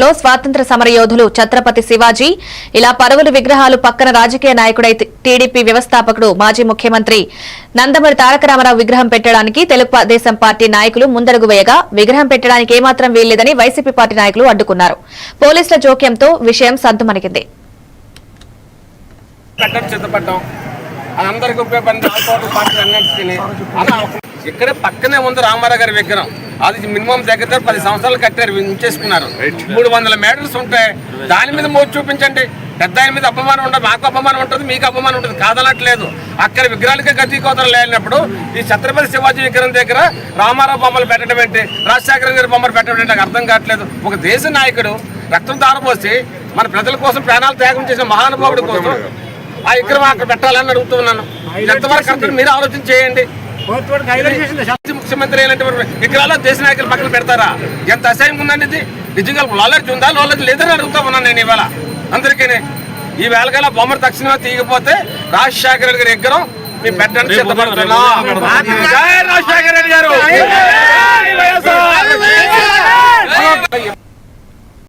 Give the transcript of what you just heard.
లో స్వాతంత్ర సమరయోధులు ఛత్రపతి శివాజీ ఇలా పరువులు విగ్రహాలు పక్కన రాజకీయ నాయకుడై టీడీపీ వ్యవస్థాపకుడు మాజీ ముఖ్యమంత్రి నందమూరి తారక రామారావు విగ్రహం పెట్టడానికి తెలుగుదేశం పార్టీ నాయకులు ముందడుగు వేయగా విగ్రహం పెట్టడానికి ఏమాత్రం వీల్లేదని వైసీపీ పార్టీ నాయకులు అడ్డుకున్నారు. పోలీసుల జోక్యంతో విషయం సద్దుమణిగింది ఇక్కడే పక్కనే ఉంది రామారావు గారి విగ్రహం. అది మినిమం దగ్గర దగ్గర పది సంవత్సరాలు కట్టారు ఉంచేసుకున్నారు. మూడు వందల మీటర్స్ ఉంటాయి దాని మీద మోజు చూపించండి. పెద్ద ఆయన మీద అపమానం ఉండదు మాకు అపమానం ఉంటుంది మీకు అపమానం ఉంటుంది కాదనట్లేదు. అక్కడ విగ్రహాలకే గతి కోతలు లేనప్పుడు ఈ ఛత్రపతి శివాజీ విగ్రహం దగ్గర రామారావు బొమ్మలు పెట్టడం ఏంటి? రాజశేఖర గారి బొమ్మలు పెట్టడం ఏంటి? నాకు అర్థం కావట్లేదు. ఒక దేశ నాయకుడు రక్తం దారపోసి మన ప్రజల కోసం ప్రాణాలు త్యాగం చేసిన మహానుభావుడి కోసం ఆ విగ్రహం అక్కడ పెట్టాలని అడుగుతున్నాను ఎంతవరకు మీరు ఆలోచన చేయండి. ముఖ్యమంత్రి అయినటువంటి విగ్రహాలు దేశ నాయకులు పక్కన పెడతారా? ఎంత అసహ్యంగా ఉందండి ఇది? నిజంగా నాలెడ్జ్ ఉందా? నాలెడ్జ్ లేదని అడుగుతా ఉన్నాను నేను ఇవాళ. అందరికీ ఈ వేళకల్లా బొమ్మను తక్షణమే తీయకపోతే రాజశేఖర రెడ్డి గారి విగ్రహం మీ పెట్టడానికి సిద్ధపడుతున్నా. జై రాజశేఖర రెడ్డి గారు.